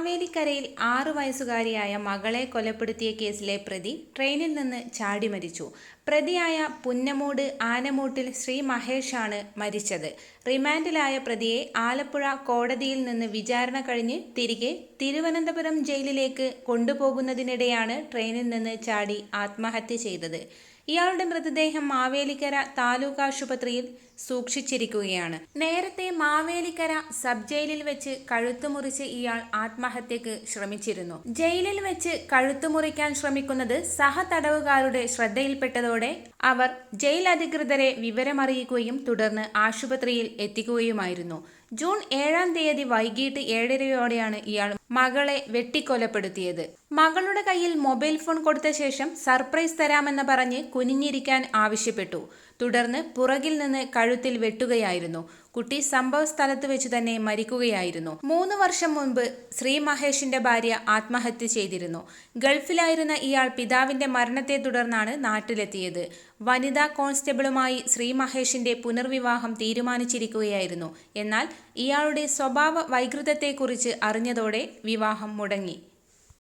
മാവേലിക്കരയിൽ ആറു വയസ്സുകാരിയായ മകളെ കൊലപ്പെടുത്തിയ കേസിലെ പ്രതി ട്രെയിനിൽ നിന്ന് ചാടി മരിച്ചു. പ്രതിയായ പുന്നമൂട് ആനമൂട്ടിൽ ശ്രീ മഹേഷാണ് മരിച്ചത്. റിമാൻഡിലായ പ്രതിയെ ആലപ്പുഴ കോടതിയിൽ നിന്ന് വിചാരണ കഴിഞ്ഞ് തിരികെ തിരുവനന്തപുരം ജയിലിലേക്ക് കൊണ്ടുപോകുന്നതിനിടെയാണ് ട്രെയിനിൽ നിന്ന് ചാടി ആത്മഹത്യ ചെയ്തത്. ഇയാളുടെ മൃതദേഹം മാവേലിക്കര താലൂക്ക് ആശുപത്രിയിൽ സൂക്ഷിച്ചിരിക്കുകയാണ്. നേരത്തെ മാവേലിക്കര സബ് ജയിലിൽ വെച്ച് കഴുത്തു മുറിച്ച് ഇയാൾ ആത്മഹത്യക്ക് ശ്രമിച്ചിരുന്നു. ജയിലിൽ വെച്ച് കഴുത്തു മുറിക്കാൻ ശ്രമിക്കുന്നത് സഹതടവുകാരുടെ ശ്രദ്ധയിൽപ്പെട്ടതോടെ അവർ ജയിൽ അധികൃതരെ വിവരമറിയിക്കുകയും തുടർന്ന് ആശുപത്രിയിൽ എത്തിക്കുകയുമായിരുന്നു. ജൂൺ ഏഴാം തീയതി വൈകിട്ട് ഏഴരയോടെയാണ് ഇയാൾ മകളെ വെട്ടിക്കൊലപ്പെടുത്തിയത്. മകളുടെ കയ്യിൽ മൊബൈൽ ഫോൺ കൊടുത്ത ശേഷം സർപ്രൈസ് തരാമെന്ന് പറഞ്ഞ് കുനിഞ്ഞിരിക്കാൻ ആവശ്യപ്പെട്ടു. തുടർന്ന് പുറകിൽ നിന്ന് കഴുത്തിൽ വെട്ടുകയായിരുന്നു. കുട്ടി സംഭവ സ്ഥലത്ത് വെച്ച് തന്നെ മരിക്കുകയായിരുന്നു. മൂന്ന് വർഷം മുൻപ് ശ്രീ മഹേഷിന്റെ ഭാര്യ ആത്മഹത്യ ചെയ്തിരുന്നു. ഗൾഫിലായിരുന്ന ഇയാൾ പിതാവിന്റെ മരണത്തെ തുടർന്നാണ് നാട്ടിലെത്തിയത്. വനിതാ കോൺസ്റ്റബിളുമായി ശ്രീ മഹേഷിന്റെ പുനർവിവാഹം തീരുമാനിച്ചിരിക്കുകയായിരുന്നു. എന്നാൽ ഇയാളുടെ സ്വഭാവ വൈകൃതത്തെക്കുറിച്ച് അറിഞ്ഞതോടെ വിവാഹം മുടങ്ങി.